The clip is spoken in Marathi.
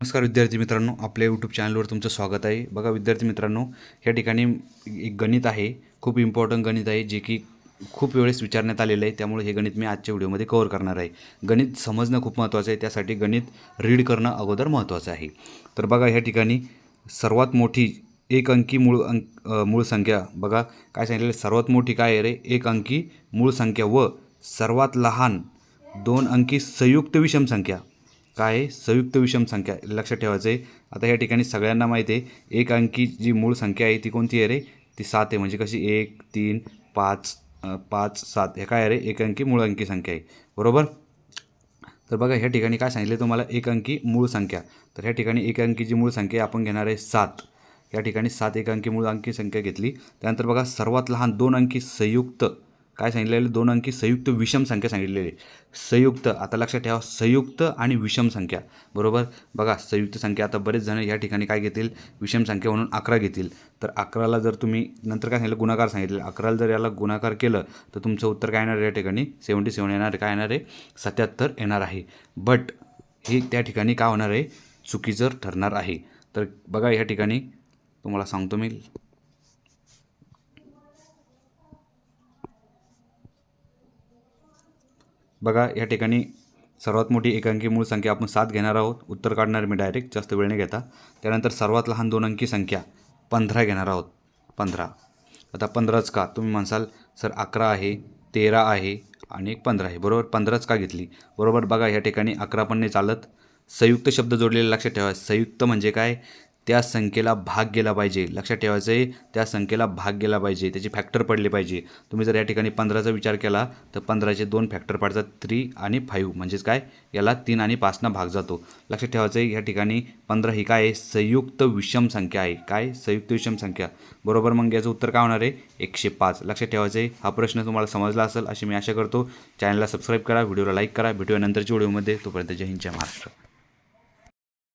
नमस्कार विद्यार्थी मित्रांनो आपल्या यूट्यूब चॅनलवर तुमचं स्वागत आहे. बघा विद्यार्थी मित्रांनो या ठिकाणी एक गणित आहे खूप इम्पॉर्टंट गणित आहे जे की खूप वेळेस विचारण्यात आलेलं आहे. त्यामुळे हे गणित मी आजच्या व्हिडिओमध्ये कव्हर करणार आहे. गणित समजणं खूप महत्त्वाचं आहे त्यासाठी गणित रीड करणं अगोदर महत्त्वाचं आहे. तर बघा ह्या ठिकाणी सर्वात मोठी एक अंकी मूळ अंक मूळ संख्या बघा काय सांगितलेलं सर्वात मोठी काय आहे रे? एक अंकी मूळ संख्या व सर्वात लहान दोन अंकी संयुक्त विषम संख्या. काय आहे संयुक्त विषम संख्या? लक्षात ठेवायचं आहे आता या ठिकाणी सगळ्यांना माहिती आहे. एक अंकी जी मूळ संख्या आहे ती कोणती आहे रे? ती सात आहे. म्हणजे कशी? एक तीन पाच पाच सात. हे काय आहे रे? एक अंकी मूळ अंकी संख्या आहे. बरोबर? तर बघा ह्या ठिकाणी काय सांगितलं तुम्हाला? एक अंकी मूळ संख्या. तर ह्या ठिकाणी एक अंकी जी मूळ संख्या आपण घेणार आहे सात. या ठिकाणी सात एक अंकी मूळ अंकी संख्या घेतली. त्यानंतर बघा सर्वात लहान दोन अंकी संयुक्त. काय सांगितलेलं दोन अंकी संयुक्त विषम संख्या सांगितलेली आहे. संयुक्त आता लक्षात ठेवा संयुक्त आणि विषम संख्या. बरोबर? बघा संयुक्त संख्या आता बरेच जण या ठिकाणी काय घेतील? विषम संख्या म्हणून अकरा घेतील. तर अकराला जर तुम्ही नंतर काय सांगितलं? गुणाकार सांगितले अकराला जर याला गुणाकार केलं तर तुमचं उत्तर काय येणार आहे या ठिकाणी? सेवन्टी सेवन येणार आहे. काय येणार आहे? सत्याहत्तर येणार आहे. बट हे त्या ठिकाणी काय होणार आहे? चुकीचं ठरणार आहे. तर बघा या ठिकाणी तुम्हाला सांगतो मी. बघा या ठिकाणी सर्वात मोठी एक अंकी मूळ संख्या आपण सात घेणार आहोत. उत्तर काढणार मी डायरेक्ट जास्त वेळ नाही घेता. त्यानंतर सर्वात लहान दोन अंकी संख्या पंधरा घेणार आहोत. पंधरा. आता पंधराच का? तुम्ही म्हणसाल सर अकरा आहे तेरा आहे आणि एक पंधरा आहे. बरोबर पंधराच का घेतली? बरोबर बघा या ठिकाणी अकरा पण नाही चालत. संयुक्त शब्द जोडलेले लक्षात ठेवा. संयुक्त म्हणजे काय? त्या संख्येला भाग गेला पाहिजे. लक्षात ठेवायचं आहे त्या संख्येला भाग गेला पाहिजे. त्याचे फॅक्टर पडले पाहिजे. तुम्ही जर या ठिकाणी पंधराचा विचार केला तर पंधराचे दोन फॅक्टर पडतात थ्री आणि फाईव्ह म्हणजेच काय? याला तीन आणि पाचनं भाग जातो. लक्षात ठेवायचं आहे या ठिकाणी पंधरा ही काय? आहे संयुक्त विषम संख्या आहे. काय? संयुक्त विषम संख्या. बरोबर मग याचं उत्तर काय होणार आहे? एकशे पाच. लक्षात ठेवायचं आहे हा प्रश्न तुम्हाला समजला असेल अशी मी आशा करतो. चॅनलला सबस्क्राईब करा व्हिडिओला लाईक करा. भेटूया नंतरच्या व्हिडिओमध्ये. तोपर्यंत जय हिंद जय महाराष्ट्र.